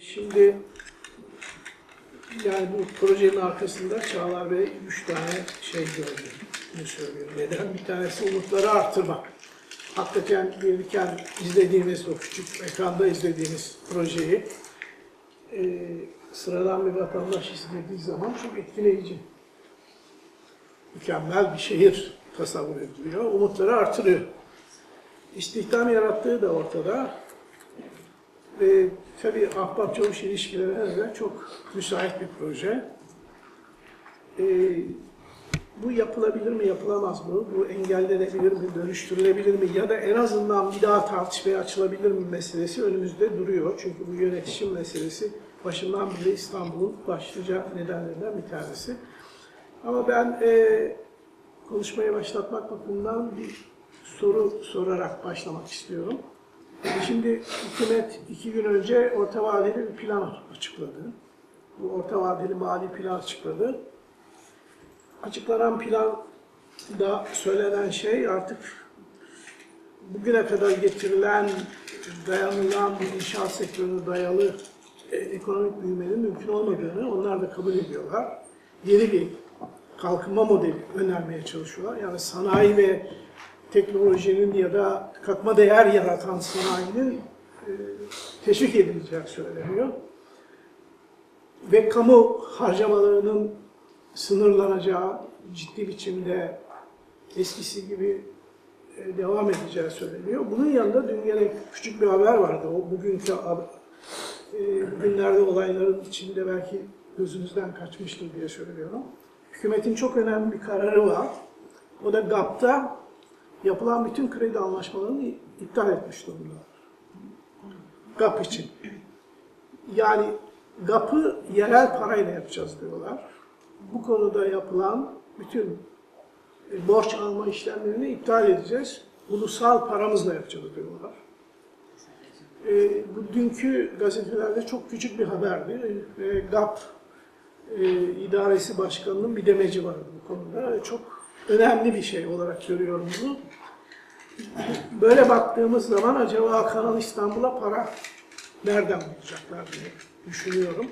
Şimdi yani bu projenin arkasında Çağlar Bey üç tane şey gördü. Ne söylüyor? Neden? Bir tanesi umutları artırmak. Hakikaten gelirken izlediğimiz, o küçük ekranda izlediğimiz projeyi e, sıradan bir vatandaş izlediği zaman çok etkileyici. Mükemmel bir şehir tasavvur ediliyor. Umutları artırıyor. İstihdam yarattığı da ortada. Ve tabii ahbap çavuş ilişkilerine çok müsait bir proje. Ee, bu yapılabilir mi, yapılamaz mı? Bu engellenebilir mi, dönüştürülebilir mi? Ya da en azından bir daha tartışmaya açılabilir mi meselesi önümüzde duruyor. Çünkü bu yönetişim meselesi başından beri İstanbul'un başlıca nedenlerinden bir tanesi. Ama ben e, konuşmayı başlatmak bakımından bir soru sorarak başlamak istiyorum. Şimdi hükümet iki gün önce orta vadeli bir plan açıkladı. Bu orta vadeli mali plan açıkladı. Açıklanan planda söylenen şey artık bugüne kadar getirilen, dayanılan bir inşaat sektörüne dayalı e, ekonomik büyümenin mümkün olmadığını onlar da kabul ediyorlar. Yeni bir kalkınma modeli önermeye çalışıyorlar. Yani sanayi ve teknolojinin ya da katma değer yaratan sanayinin e, teşvik edileceği söyleniyor. Ve kamu harcamalarının sınırlanacağı ciddi biçimde eskisi gibi e, devam edeceği söyleniyor. Bunun yanında dün gene küçük bir haber vardı. O bugünkü e, bugünlerde olayların içinde belki gözünüzden kaçmıştır diye söylüyorum. Hükümetin çok önemli bir kararı var. O da GAP'ta yapılan bütün kredi anlaşmalarını iptal etmiş durumda. GAP için. Yani GAP'ı yerel parayla yapacağız diyorlar. Bu konuda yapılan bütün borç alma işlemlerini iptal edeceğiz. Ulusal paramızla yapacağız diyorlar. E, bu dünkü gazetelerde çok küçük bir haberdi. E, GAP e, idaresi başkanının bir demeci vardı bu konuda. Çok önemli bir şey olarak görüyorum bunu. Böyle baktığımız zaman acaba Kanal İstanbul'a para nereden bulacaklar diye düşünüyorum.